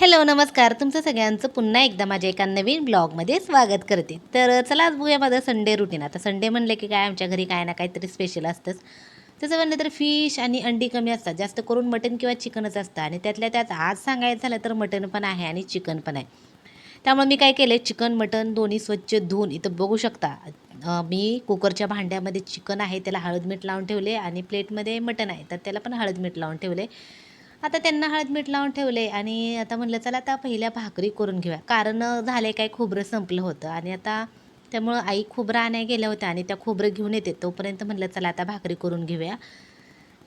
Hello नमस्कार. तुमचं सगळ्यांचं पुन्हा एकदा माझ्या एका नवीन ब्लॉगमध्ये स्वागत करते. तर चला आज बघूया माझं संडे रुटीन आता संडे म्हणलं की काय आमच्या घरी काय ना काहीतरी स्पेशल असतंच. तसं म्हणलं तर फिश आणि अंडी कमी असतात. जास्त करून मटण किंवा चिकनच असतं. आणि त्यातल्या त्यात आज सांगायचं झालं तर मटण पण आहे आणि चिकन पण आहे. त्यामुळे मी काय केलं चिकन मटण दोन्ही स्वच्छ धुवून इथं बघू शकता. मी कुकरच्या भांड्यामध्ये चिकन आहे त्याला हळद मीठ लावून ठेवले आणि प्लेटमध्ये मटण आहे. तर त्याला पण हळद मीठ लावून ठेवले. आता त्यांना हळद मीठ लावून ठेवले आणि आता म्हणलं चला आता पहिल्या भाकरी करून घेऊया. कारण झाले काय खोबरं संपलं होतं आणि आता त्यामुळं आई खोबरं आणाय गेल्या होत्या आणि त्या खोबरं घेऊन येते. तोपर्यंत म्हणलं चला आता भाकरी करून घेऊया.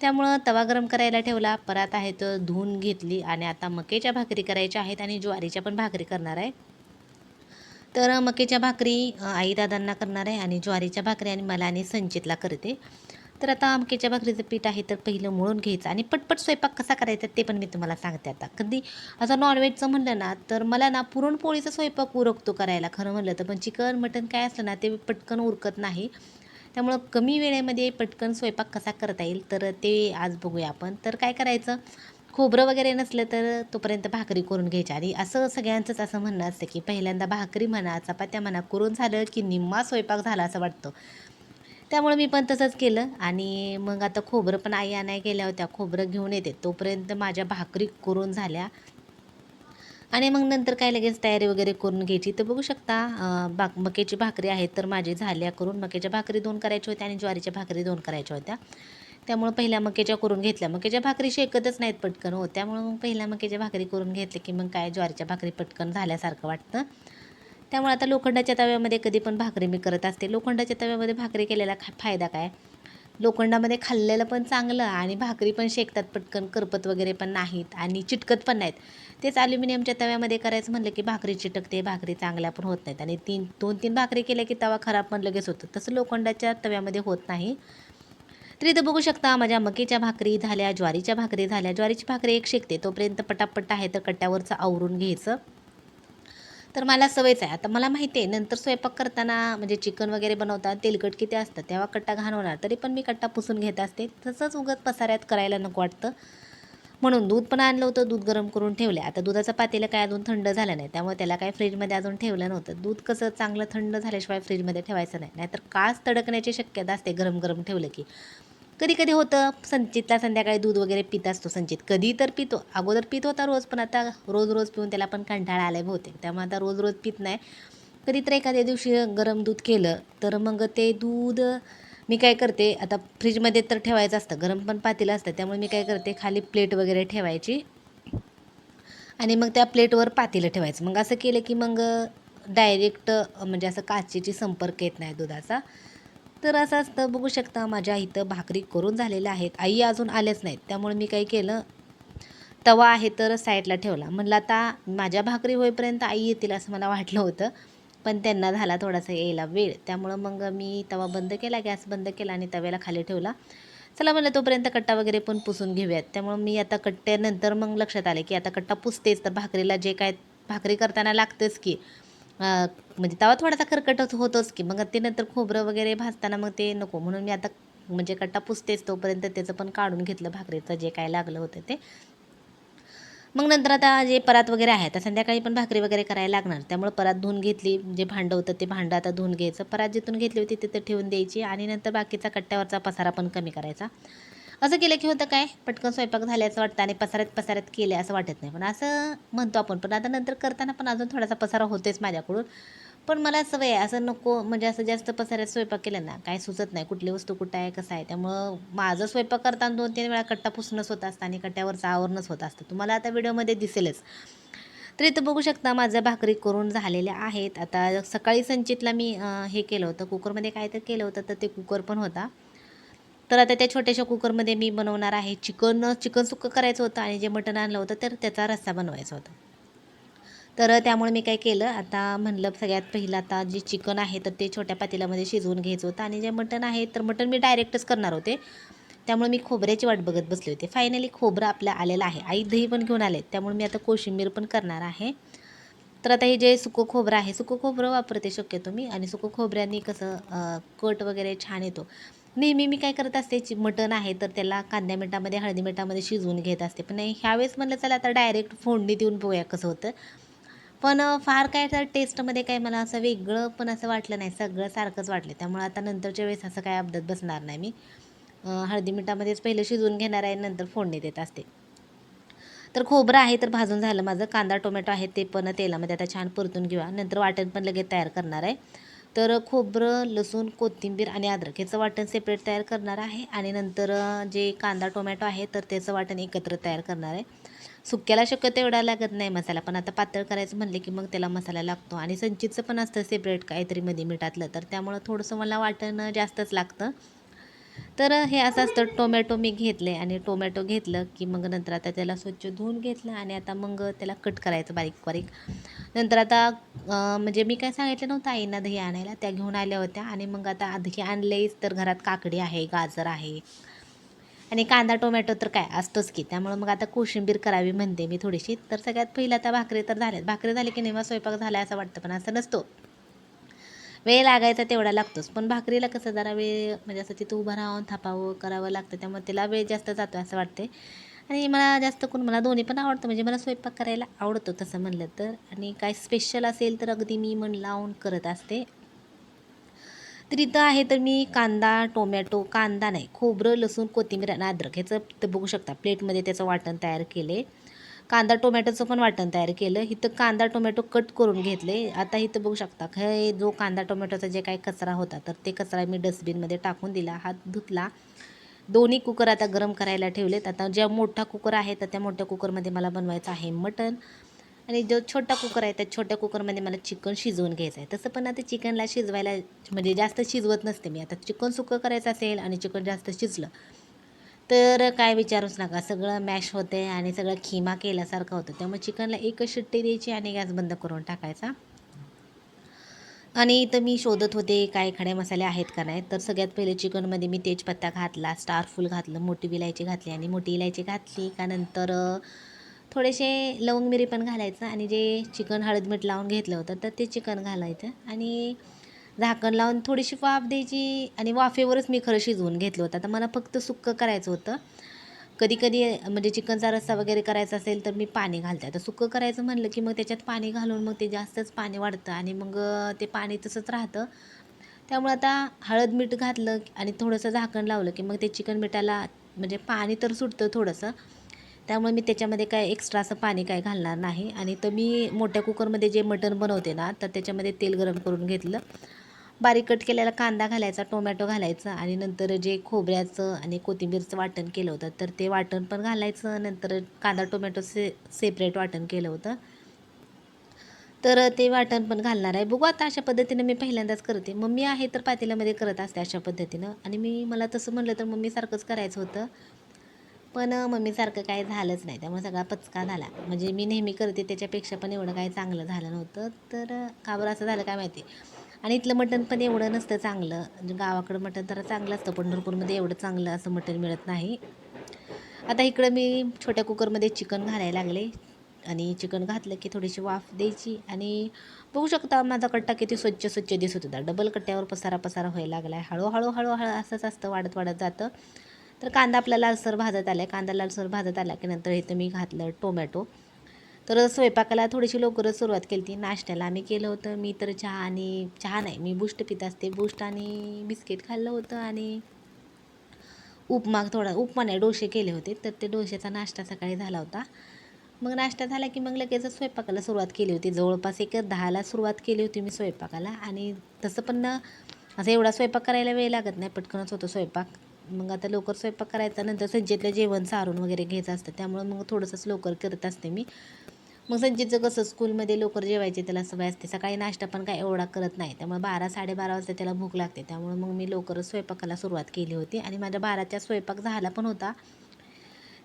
त्यामुळं तवा गरम करायला ठेवला. परत आहे तर धुवून घेतली आणि आता मकेच्या भाकरी करायच्या आहेत आणि ज्वारीच्या पण भाकरी करणार आहे. तर मकेच्या भाकरी आई दादांना करणार आहे आणि ज्वारीच्या भाकरी आणि मला आणि संचितला करते. तर आता आमकेच्या भाकरीचं पीठ आहे तर पहिलं मळून घ्यायचं आणि पटपट स्वयंपाक कसा करायचा ते पण मी तुम्हाला सांगते आता. कधी असं नॉनव्हेजचं म्हणलं ना तर मला ना पुरणपोळीचा स्वयंपाक उरकतो करायला खरं म्हणलं तर. पण चिकन मटन काय असलं ना ते पटकन उरकत नाही. त्यामुळं कमी वेळेमध्ये पटकन स्वयंपाक कसा करता येईल तर ते आज बघूया आपण. तर काय करायचं? खोबरं वगैरे नसलं तर तोपर्यंत भाकरी करून घ्यायची आणि असं सगळ्यांचंच असं म्हणणं असतं की पहिल्यांदा भाकरी म्हणा चपात्या म्हणा करून झालं की निम्मा स्वयंपाक झाला असं वाटतं. त्यामुळे मी पण तसंच केलं. आणि मग आता खोबरं पण आई आणाय गेल्या होत्या. खोबरं घेऊन येते. तोपर्यंत माझ्या भाकरी करून झाल्या. आणि मग नंतर काय लगेच तयारी वगैरे करून घ्यायची. तर बघू शकता अं, बाक मकेची भाकरी आहेत तर माझी झाल्या करून. मकेच्या भाकरी दोन करायच्या होत्या आणि ज्वारीच्या भाकरी दोन करायच्या होत्या. त्यामुळं पहिल्या मकेच्या करून घेतल्या. मकेच्या भाकरी शेकतच नाहीत पटकन हो. त्यामुळं मग पहिल्या मकेच्या भाकरी करून घेतले की मग काय ज्वारीच्या भाकरी पटकन झाल्यासारखं वाटतं. त्यामुळे आता लोखंडाच्या तव्यामध्ये कधी पण भाकरी मी करत असते. लोखंडाच्या तव्यामध्ये भाकरी केलेला खा फायदा काय? लोखंडामध्ये खाल्लेलं पण चांगलं आणि भाकरी पण शेकतात पटकन करपत वगैरे पण नाहीत आणि चिटकत पण नाहीत. तेच ॲल्युमिनियमच्या तव्यामध्ये करायचं म्हणलं की भाकरी चिटकते भाकरी चांगल्या पण होत नाहीत आणि तीन दोन तीन भाकरी केल्या की तवा खराब पण लगेच होतं तसं लोखंडाच्या तव्यामध्ये होत नाही. तर इथं बघू शकता माझ्या मकीच्या भाकरी झाल्या ज्वारीच्या भाकरी झाल्या. ज्वारीची भाकरी एक शेकते तोपर्यंत पटापट आहे तर कट्ट्यावरचं आवरून घ्यायचं. तर मला सवयच आहे. आता मला माहिती आहे नंतर स्वयंपाक करताना म्हणजे चिकन वगैरे बनवतात तेलकट किती असतं तेव्हा कट्टा घाण होणार. तरी पण मी कट्टा पुसून घेत असते. तसंच उगत पसाऱ्यात करायला नको वाटतं. म्हणून दूध पण आणलं होतं दूध गरम करून ठेवलं. आता दुधाचं पातेलं काय अजून थंड झालं नाही. त्यामुळे त्याला काय फ्रीजमध्ये अजून ठेवलं नव्हतं. दूध कसं चांगलं थंड झाल्याशिवाय फ्रीजमध्ये ठेवायचं नाही. नाहीतर काच तडकण्याची शक्यता असते गरम गरम ठेवलं की. कधी कधी होतं संचितला संध्याकाळी दूध वगैरे पित असतो. संचित कधी तर पितो. अगोदर पित होता रोज पण आता रोज रोज पिऊन त्याला पण कंटाळा आलाय बहुतेक. त्यामुळे आता रोज रोज पित नाही. कधी तर एखाद्या दिवशी गरम दूध केलं तर मग ते दूध मी काय करते आता फ्रीजमध्ये तर ठेवायचं असतं. गरम पण पातेलं असतं. त्यामुळे मी काय करते खाली प्लेट वगैरे ठेवायची आणि मग त्या प्लेटवर पातेलं ठेवायचं. मग असं केलं की मग डायरेक्ट म्हणजे असं काचेची संपर्क येत नाही दुधाचा. तर असं असतं. बघू शकता माझ्या इथं भाकरी करून झालेल्या आहेत. आई अजून आल्याच नाहीत. त्यामुळे मी काय केलं? तवा आहे तर साईडला ठेवला. म्हणलं आता माझ्या भाकरी होईपर्यंत आई येतील असं मला वाटलं होतं. पण त्यांना झाला थोडासा यायला वेळ. त्यामुळं मग मी तवा बंद केला. गॅस बंद केला आणि तव्याला खाली ठेवला. चला म्हणलं तोपर्यंत कट्टा वगैरे पण पुसून घेऊयात. त्यामुळं मी आता कट्ट्यानंतर मग लक्षात आले की आता कट्टा पुसतेच. तर भाकरीला जे काय भाकरी करताना लागतेच की म्हणजे तवा थोडासा खरकट होतोच की मग ते नंतर खोबरं वगैरे भाजताना मग ते नको. म्हणून मी आता म्हणजे कट्टा पुसतेच तोपर्यंत त्याचं पण काढून घेतलं भाकरीचं जे काय लागलं होतं ते. मग नंतर आता जे परात वगैरे आहे आता संध्याकाळी पण भाकरी वगैरे करायला लागणार. त्यामुळे परात धुवून घेतली जे भांडं होतं ते भांडं आता धुवून घ्यायचं. परात जिथून घेतली होती तिथं ठेवून द्यायची आणि नंतर बाकीचा कट्ट्यावरचा पसारा पण कमी करायचा. असं केलं की होतं काय? पटकन स्वयंपाक झाल्याचं वाटतं आणि पसाऱ्यात पसाऱ्यात केले असं वाटत नाही. पण असं म्हणतो आपण. पण आता नंतर करताना पण अजून थोडासा पसारा होतेच माझ्याकडून. पण मला सवय आहे. असं नको म्हणजे असं जास्त पसाऱ्यात स्वयंपाक केलं ना काय सुचत नाही कुठली वस्तू कुठं आहे कसं आहे. त्यामुळं माझं स्वयंपाक करताना दोन तीन वेळा कट्टा पुसणंच होत असतं आणि कट्ट्यावरचं आवरणच होत असतं. तुम्हाला आता व्हिडिओमध्ये दिसेलच. तर इथं बघू शकता माझ्या भाकरी करून झालेल्या आहेत. आता सकाळी संचितला मी हे केलं होतं. कुकरमध्ये काय तर केलं होतं तर ते कुकर पण होता. तर आता त्या छोट्याशा कुकरमध्ये मी बनवणार आहे चिकन. चिकन सुक्कं करायचं होतं आणि जे मटण आणलं होतं तर त्याचा रस्सा बनवायचा होता. तर त्यामुळे मी काय केलं आता म्हणलं सगळ्यात पहिलं आता जे चिकन आहे तर ते छोट्या पातेल्यामध्ये शिजवून घ्यायचं होतं. आणि जे मटण आहे तर मटण मी डायरेक्टच करणार होते. त्यामुळे मी खोबऱ्याची वाट बघत बसले होते. फायनली खोबरं आपलं आलेलं आहे. आई दही पण घेऊन आले त्यामुळे मी आता कोशिंबीर पण करणार आहे. तर आता हे जे सुकं खोबरं आहे सुकं खोबरं वापरते शक्यतो मी. आणि सुकं खोबऱ्याने कसं कट वगैरे छान येतो. नेहमी मी काय करत असते चि मटण आहे तर त्याला कांद्या मिठामध्ये हळदी मिठामध्ये शिजवून घेत असते. पण नाही ह्यावेळेस म्हणलं चला आता डायरेक्ट फोडणी देऊन बघूया कसं होतं. पण फार काय तर टेस्टमध्ये काय मला असं वेगळं पण असं वाटलं नाही सगळं सारखंच वाटलं. त्यामुळे आता नंतरच्या वेळेस असं काय अपघात बसणार नाही मी. हळदी मिठामध्येच पहिलं शिजवून घेणार आहे नंतर फोडणी देत असते. तर खोबरं आहे तर भाजून झालं माझं. कांदा टोमॅटो आहे ते पण तेलामध्ये आता छान परतून घेऊया. नंतर वाटण पण लगेच तयार करणार आहे. तर खोबरं लसूण कोथिंबीर आणि अद्रक याचं वाटण सेपरेट तयार करणार आहे. आणि नंतर जे कांदा टोमॅटो आहे तर त्याचं वाटण एकत्र तयार करणार आहे. सुक्याला शक्य तेवढा लागत नाही मसाला पण आता पातळ करायचं म्हणले की मग त्याला मसाला लागतो. आणि संचितचं पण असतं सेपरेट काहीतरी मध्ये मिठातलं तर त्यामुळं थोडंसं मला वाटण जास्तच लागतं. तर हे असं असतं टोमॅटो मी घेतले आणि टोमॅटो घेतलं की मग नंतर आता त्याला स्वच्छ धुवून घेतलं आणि आता मग त्याला कट करायचं बारीक बारीक. नंतर आता म्हणजे मी काय सांगितलं नव्हतं आईना दही आणायला त्या घेऊन आल्या होत्या आणि मग आता दही आणलेच तर घरात काकडी आहे गाजर आहे आणि कांदा टोमॅटो तर काय असतोच की त्यामुळं मग आता कोशिंबीर करावी म्हणते मी थोडीशी. तर सगळ्यात पहिलं आता भाकरी तर झाल्यात. भाकरी झाली की नेहमी स्वयंपाक झाला असं वाटतं पण असं नसतो. वेळ लागायचा तेवढा लागतोच. पण भाकरीला कसं जरा वेळ म्हणजे असं तिथं उभं राहून थापावं करावं लागतं. त्यामुळे त्याला वेळ जास्त जातो असं वाटते आणि मला जास्त करून मला दोन्ही पण आवडतं. म्हणजे मला स्वयंपाक करायला आवडतो तसं म्हणलं तर. आणि काय स्पेशल असेल तर अगदी मी मन लावून करत असते. तर इथं आहे तर मी कांदा टोमॅटो कांदा नाही खोबरं लसूण कोथिंबीर आणि अद्रक. ह्याचं तर बघू शकता प्लेटमध्ये त्याचं वाटण तयार केले कांदा टोमॅटोचं पण वाटण तयार केलं. इथं कांदा टोमॅटो कट करून घेतले. आता इथं बघू शकता हे जो कांदा टोमॅटोचा जे काही कचरा होता तर ते कचरा मी डस्टबिनमध्ये टाकून दिला. हात धुतला. दोन्ही कुकर आता गरम करायला ठेवलेत. आता ज्या मोठा कुकर आहे तर त्या मोठ्या कुकरमध्ये मला बनवायचं आहे मटण. आणि जो छोटा कुकर आहे त्या छोट्या कुकरमध्ये मला चिकन शिजवून घ्यायचं आहे. तसं पण आता चिकनला शिजवायला म्हणजे जास्त शिजवत नसते मी. आता चिकन सुकं करायचं असेल आणि चिकन जास्त शिजलं तर काय विचारूच नका. सगळं मॅश होते आणि सगळं खिमा केल्यासारखं होतं. त्यामुळे चिकनला एकच शिट्टी द्यायची आणि गॅस बंद करून टाकायचा. आणि इथं मी शोधत होते काय खडे मसाले आहेत का नाही. तर सगळ्यात पहिले चिकनमध्ये मी तेजपत्ता घातला स्टार फुल घातलं मोठी विलायची घातली आणि मोठी इलायची घातली. का नंतर थोडेसे लवंग मिरी पण घालायचं आणि जे चिकन हळद मीठ लावून घेतलं होतं तर ते चिकन घालायचं. आणि झाकण लावून थोडीशी वाफ द्यायची आणि वाफेवरच मी खरं शिजवून घेतलं होतं. आता मला फक्त सुक्कं करायचं होतं. कधी कधी म्हणजे चिकनचा रस्सा वगैरे करायचा असेल तर मी पाणी घालते. आता सुकं करायचं म्हणलं की मग त्याच्यात पाणी घालून मग ते जास्तच पाणी वाढतं आणि मग ते पाणी तसंच राहतं. त्यामुळे आता हळद मीठ घातलं आणि थोडंसं झाकण लावलं की मग ते चिकन मिठाला म्हणजे पाणी तर सुटतं थोडंसं. त्यामुळे मी त्याच्यामध्ये काय एक्स्ट्रा असं पाणी काय घालणार नाही. आणि तर मी मोठ्या कुकरमध्ये जे मटण बनवते ना तर त्याच्यामध्ये तेल गरम करून घेतलं. बारीक कट केलेला कांदा घालायचा टोमॅटो घालायचं आणि नंतर जे खोबऱ्याचं आणि कोथिंबीरचं वाटण केलं होतं तर ते वाटण पण घालायचं नंतर कांदा टोमॅटो से सेपरेट वाटण केलं होतं. तर ते वाटण पण घालणार आहे. बघू आता अशा पद्धतीनं मी पहिल्यांदाच करते. मम्मी आहे तर पातेल्यामध्ये करत असते अशा पद्धतीनं. आणि मी मला तसं म्हणलं तर मम्मीसारखंच करायचं होतं. पण मम्मीसारखं काय झालंच नाही. त्यामुळे सगळा पचका झाला. म्हणजे मी नेहमी करते त्याच्यापेक्षा पण एवढं काही चांगलं झालं नव्हतं. तर का बरं असं झालं काय माहिती? आणि इथलं मटण पण एवढं नसतं चांगलं. म्हणजे गावाकडं मटण तर चांगलं असतं. पंढरपूरमध्ये एवढं चांगलं असं मटण मिळत नाही. आता इकडं मी छोट्या कुकरमध्ये चिकन घालायला लागले. आणि चिकन घातलं की थोडीशी वाफ द्यायची. आणि बघू शकता माझा कट्टा किती स्वच्छ स्वच्छ दिसत होता. डबल कट्ट्यावर पसारा पसारा व्हायला लागला आहे हळूहळू हळूहळू असंच असतं वाढत वाढत जातं. तर कांदा आपला लालसर भाजत आला आहे कांदा लालसर भाजत आला की नंतर इथं मी घातलं टोमॅटो. तर स्वयंपाकाला थोडीशी लवकरच सुरुवात केली ती नाश्त्याला आम्ही केलं होतं. मी तर चहा आणि चहा नाही मी बूस्ट पित असते. बूस्ट आणि बिस्किट खाल्लं होतं आणि उपमा थोडा उपमा नाही डोसे केले होते. तर ते डोश्याचा नाश्ता सकाळी झाला होता. मग नाश्ता झाला की मग लगेच स्वयंपाकाला सुरुवात केली होती. जवळपास एक दहाला सुरुवात केली होती मी स्वयंपाकाला आणि तसं पण असं एवढा स्वयंपाक करायला वेळ लागत नाही. पटकनच होतो स्वयंपाक. मग आता लवकर स्वयंपाक करायचा. नंतर संजेतलं जेवण सारून वगैरे घ्यायचं असतं. त्यामुळं मग थोडंसंच लवकर करत असते मी. मग संचितचं कसं स्कूलमध्ये लवकर जेवायचे त्याला सवय असते. सकाळी नाश्ता पण काय एवढा करत नाही. त्यामुळे बारा साडेबारा वाजता त्याला भूक लागते. त्यामुळे मग मी लवकरच स्वयंपाकाला सुरुवात केली होती. आणि माझ्या बाराच्या स्वयंपाक झाला पण होता.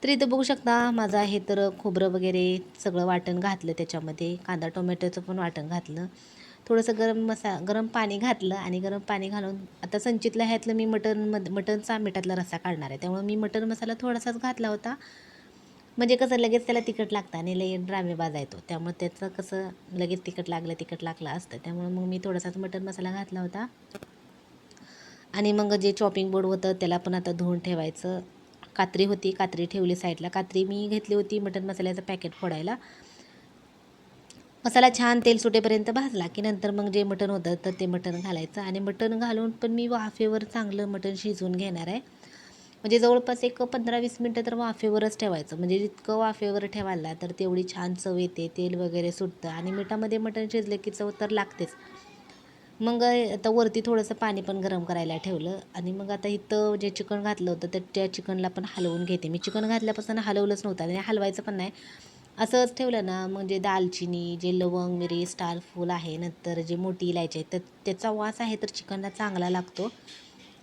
तर इथं बघू शकता माझं हे तर खोबरं वगैरे सगळं वाटण घातलं त्याच्यामध्ये. कांदा टोमॅटोचं पण वाटण घातलं. थोडंसं गरम मसा गरम पाणी घातलं. आणि गरम पाणी घालून आता संचितला ह्यातलं मी मटन मध मटनचा मिठातला रस्सा काढणार आहे. त्यामुळे मी मटन मसाला थोडासाच घातला होता. म्हणजे कसं लगेच त्याला तिखट लागतं आणि लई ड्रामेबाज येतो त्यामुळे त्याचं कसं लगेच तिखट लागलं तिखट लागलं असतं. त्यामुळे मग मी थोडासाच मटन मसाला घातला होता. आणि मग जे चॉपिंग बोर्ड होतं त्याला पण आता धुवून ठेवायचं. कात्री होती कात्री ठेवली साईडला. कात्री मी घेतली होती मटन मसाल्याचं पॅकेट फोडायला. मसाला छान तेल सुटेपर्यंत भाजला की नंतर मग जे मटण होतं तर ते मटण घालायचं. आणि मटण घालून पण मी वाफेवर चांगलं मटण शिजवून घेणार आहे. म्हणजे जवळपास एक पंधरा वीस मिनटं तर वाफेवरच ठेवायचं. म्हणजे जितकं वाफेवर ठेवायला तर तेवढी छान चव येते तेल वगैरे सुटतं आणि मिठामध्ये मटण शिजलं की चव तर लागतेच. मग आता वरती थोडंसं पाणी पण गरम करायला ठेवलं आणि मग आता इथं जे चिकन घातलं होतं तर त्या चिकनला पण हलवून घेते. मी चिकन घातल्यापासून हलवलंच नव्हतं आणि हलवायचं पण नाही. असंच ठेवलं ना म्हणजे दालचिनी जे लवंग मिरी स्टार फूल आहे नंतर जे मोठी इलायची आहे तर त्याचा वास आहे तर चिकनला चांगला लागतो.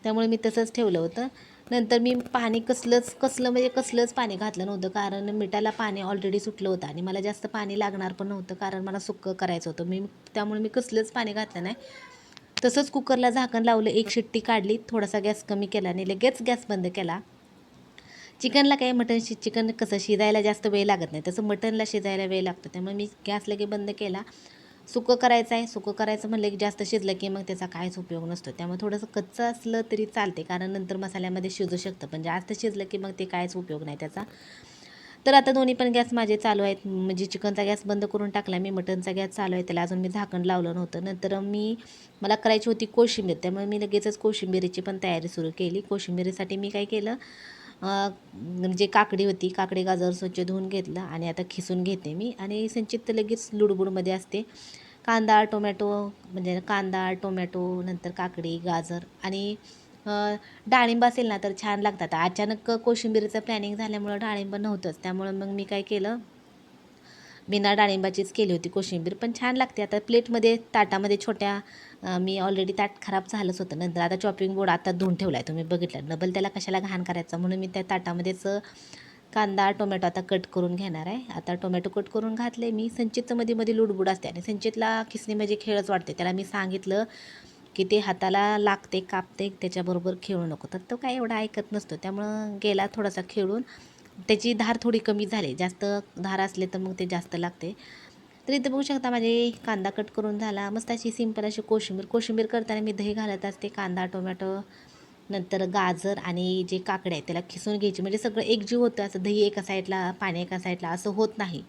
त्यामुळे मी तसंच ठेवलं होतं. नंतर मी पाणी कसलंच कसलं म्हणजे कसलंच पाणी घातलं नव्हतं. कारण मिठाला पाणी ऑलरेडी सुटलं होतं आणि मला जास्त पाणी लागणार पण नव्हतं कारण मला सुक्कं करायचं होतं. मी त्यामुळे मी कसलंच पाणी घातलं नाही. तसंच कुकरला झाकण लावलं एक शिट्टी काढली थोडासा गॅस कमी केला आणि लगेच गॅस बंद केला. चिकनला काय मटण शि चिकन कसं शिजायला जास्त वेळ लागत नाही. तसं मटनला शिजायला वेळ लागतो. त्यामुळे मी गॅस लगे बंद केला. सुकं करायचं आहे सुकं करायचं म्हणलं की जास्त शिजलं की मग त्याचा काहीच उपयोग नसतो. त्यामुळे थोडंसं कच्चं असलं तरी चालते कारण नंतर मसाल्यामध्ये शिजू शकतं. पण जास्त शिजलं की मग ते काहीच उपयोग नाही त्याचा. तर आता दोन्ही पण गॅस माझे चालू आहेत. म्हणजे चिकनचा गॅस बंद करून टाकला मी मटनचा गॅस चालू आहे. त्याला अजून मी झाकण लावलं नव्हतं. नंतर मी मला करायची होती कोशिंबीर. त्यामुळे मी लगेचच कोशिंबिरीची पण तयारी सुरू केली. कोशिंबीरीसाठी मी काय केलं जे म्हणजे काकडी होती काकडी गाजर स्वच्छ धुवून घेतलं आणि आता खिसून घेते मी. आणि संचित तर लगेच लुडबुडमध्ये असते. कांदा टोमॅटो म्हणजे कांदा टोमॅटो नंतर काकडी गाजर आणि डाळिंब असेल ना तर छान लागतात. अचानक कोशिंबीरीचं प्लॅनिंग झाल्यामुळं डाळिंब नव्हतंच. त्यामुळं मग मी काय केलं बिना डाळिंबाचीच केली होती कोशिंबीर पण छान लागते. आता प्लेटमध्ये ताटामध्ये छोट्या मी ऑलरेडी ताट खराब झालंच होतं. नंतर आता चॉपिंग बोर्ड आता धुवून ठेवला आहे तुम्ही बघितलं. डबल त्याला कशाला घाण करायचा? म्हणून मी त्या ताटामध्येच कांदा टोमॅटो आता कट करून घेणार आहे. आता टोमॅटो कट करून घातले मी. संचितचं मध्ये मध्ये लुडबुड असते आणि संचितला खिसणी म्हणजे खेळच वाटते. त्याला मी सांगितलं की ते हाताला लागते कापते त्याच्याबरोबर खेळू नको. तर तो काय एवढा ऐकत नसतो. त्यामुळं गेला थोडासा खेळून. त्याची धार थोडी कमी झाली. जास्त धार असले तर मग ते जास्त लागते. तर इथं बघू शकता माझे कांदा कट करून झाला. मस्त अशी सिंपल अशी कोशिंबीर. कोशिंबीर करताना मी दही घालत असते कांदा टोमॅटो नंतर गाजर आणि जे काकडे आहेत त्याला खिसून घ्यायची. म्हणजे सगळं एकजीव होतं. असं दही एका साईडला पाणी एका साईडला असं होत नाही.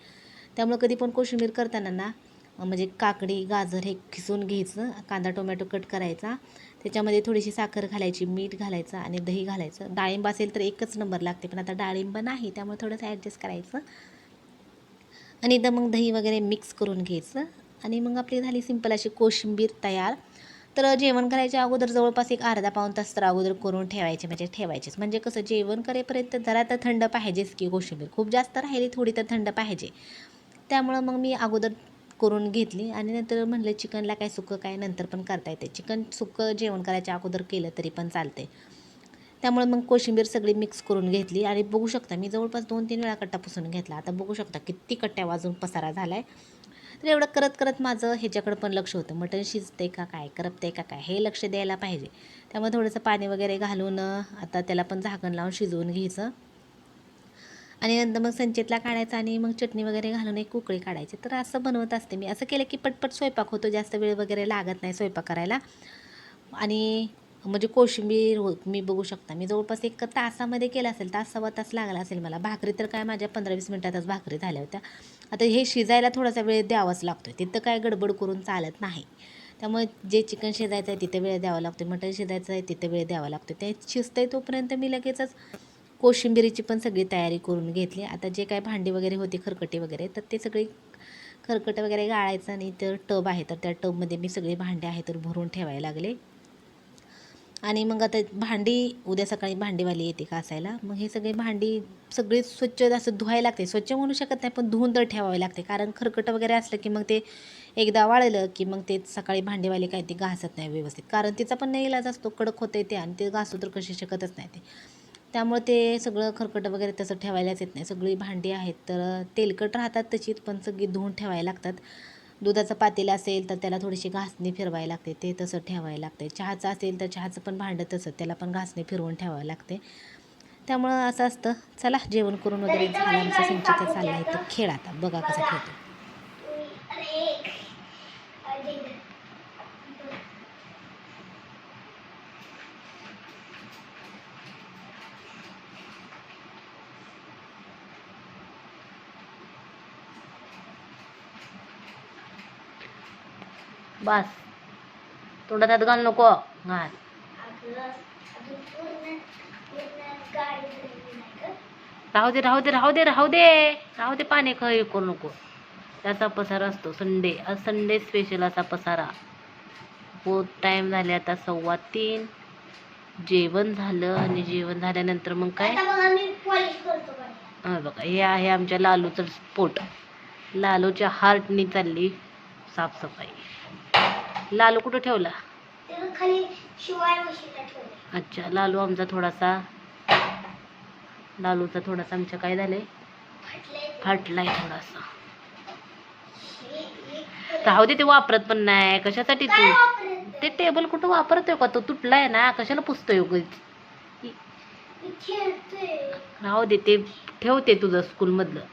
त्यामुळं कधी पण कोशिंबीर करताना ना म्हणजे काकडी गाजर हे खिसून घ्यायचं. कांदा टोमॅटो कट करायचा. त्याच्यामध्ये थोडीशी साखर घालायची मीठ घालायचं आणि दही घालायचं. डाळिंब असेल तर एकच नंबर लागते पण आता डाळिंब नाही त्यामुळे थोडंसं ॲडजस्ट करायचं. आणि इथं मग दही वगैरे मिक्स करून घ्यायचं. आणि मग आपली झाली सिंपल अशी कोशिंबीर तयार. तर जेवण करायच्या अगोदर जवळपास एक अर्धा पाऊन तास तर अगोदर करून ठेवायचे म्हणजे ठेवायचेच. म्हणजे कसं जेवण करेपर्यंत जरा तर थंड पाहिजेच की कोशिंबीर. खूप जास्त राहिली थोडी तर थंड पाहिजे. त्यामुळं मग मी अगोदर करून घेतली आणि नंतर म्हणलं चिकनला काय सुकं काय नंतर पण करता येते. चिकन सुकं जेवण करायच्या अगोदर केलं तरी पण चालते त्यामुळे मग कोशिंबीर सगळी मिक्स करून घेतली आणि बघू शकता मी जवळपास दोन तीन वेळा कट्टा पुसून घेतला. आता बघू शकता किती कट्ट्या वाजून पसारा झाला आहे तर एवढं करत करत माझं ह्याच्याकडं पण लक्ष होतं. मटण शिजते का काय करपते का काय हे लक्ष द्यायला पाहिजे. त्यामुळे थोडंसं पाणी वगैरे घालून आता त्याला पण झाकण लावून शिजवून घ्यायचं. आणि नंतर मग संचेतला काढायचं आणि मग चटणी वगैरे घालून एक कुकळी काढायची. तर असं बनवत असते मी. असं केलं की पटपट स्वयंपाक होतो. जास्त वेळ वगैरे लागत नाही स्वयंपाक करायला. आणि म्हणजे कोशिंबीर हो मी बघू शकता. मी जवळपास एक तासामध्ये केलं असेल तास सव्वा तास लागला असेल मला. भाकरी तर काय माझ्या पंधरा वीस मिनटातच भाकरी झाल्या होत्या. आता हे शिजायला थोडासा वेळ द्यावाच लागतो तिथं काय गडबड करून चालत नाही. त्यामुळे जे चिकन शिजायचं आहे तिथे वेळ द्यावा लागतो मटण शिजायचं आहे तिथे वेळ द्यावा लागतो ते शिजतं तोपर्यंत मी लगेचच कोशिंबिरीची पण सगळी तयारी करून घेतली. आता जे काय भांडी वगैरे होती खरकटे वगैरे तर ते सगळी खरकटं वगैरे गाळायचं आणि तर टब आहे तर त्या टबमध्ये मी सगळी भांडी आहे तर भरून ठेवायला लागले. आणि मग आता भांडी उद्या सकाळी भांडीवाली येते का असायला मग हे सगळे भांडी सगळी स्वच्छ असं धुवायला लागते. स्वच्छ म्हणू शकत नाही पण धुवून तर ठेवावे लागते. कारण खरकटं वगैरे असलं की मग ते एकदा वाळलं की मग ते सकाळी भांडीवाली काय ते घासत नाही व्यवस्थित. कारण तिचा पण नाही इलाज असतो कडक होते ते आणि ते घासू तर कशी शकतच नाही ते. त्यामुळे ते सगळं खरकटं वगैरे तसं ठेवायलाच येत नाही. सगळी भांडी आहेत तर तेलकट राहतात तशीच पण सगळी धुवून ठेवायला लागतात. दुधाचं पातेलं असेल तर त्याला थोडीशी घासणी फिरवायला लागते. ते तसं ठेवायला लागते. चहाचं असेल तर चहाचं पण भांडं तसं त्याला पण घासणी फिरवून ठेवावं लागते. त्यामुळं असं असतं. चला जेवण करून वगैरे झालं. आमचं संचित चालला आहे. तर खेळ आता बघा कसा खेळतो. बस. तोंडात हात घाल नको. घाल. राहू दे राहू दे राहू दे राहू दे. राहू दे पाणी खय करू नको. त्याचा पसारा असतो संडे. आज संडे स्पेशल असा पसारा. हो टाईम झाले आता सव्वा तीन. जेवण झालं आणि जेवण झाल्यानंतर मग काय? हा बघा हे आहे आमच्या लालूचं पोट. लालूच्या हार्टनी चालली साफसफाई. लालू कुठं ठेवला? खाली शिवाय मशीनला ठेवले. अच्छा लालू आमचा थोडासा लालूचा थोडासा आमच्या काय झालंय? फाटले फाटलाय थोडासा. राहू दे ते वापरत पण नाही. कशासाठी काय तू वापरत ते टेबल कुठं वापरतोय का? तो तुटलाय ना कशाला पुसतोय उगाच? मी खेळतोय. राहू दे ते ठेवते तुझं स्कूलमधलं.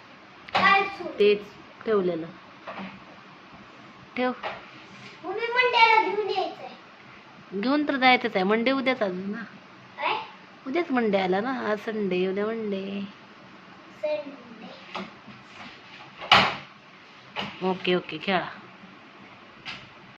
काय सोड तेच ठेवलेलं. ठेव. मंड्याला घेऊन यायचंय. घेऊन तर जायचंच आहे. मंडे उद्याच अजून ना. काय? उद्याच मंडे आला ना. आज संडे उद्या मंडे. संडे. Okay okay. खेळा.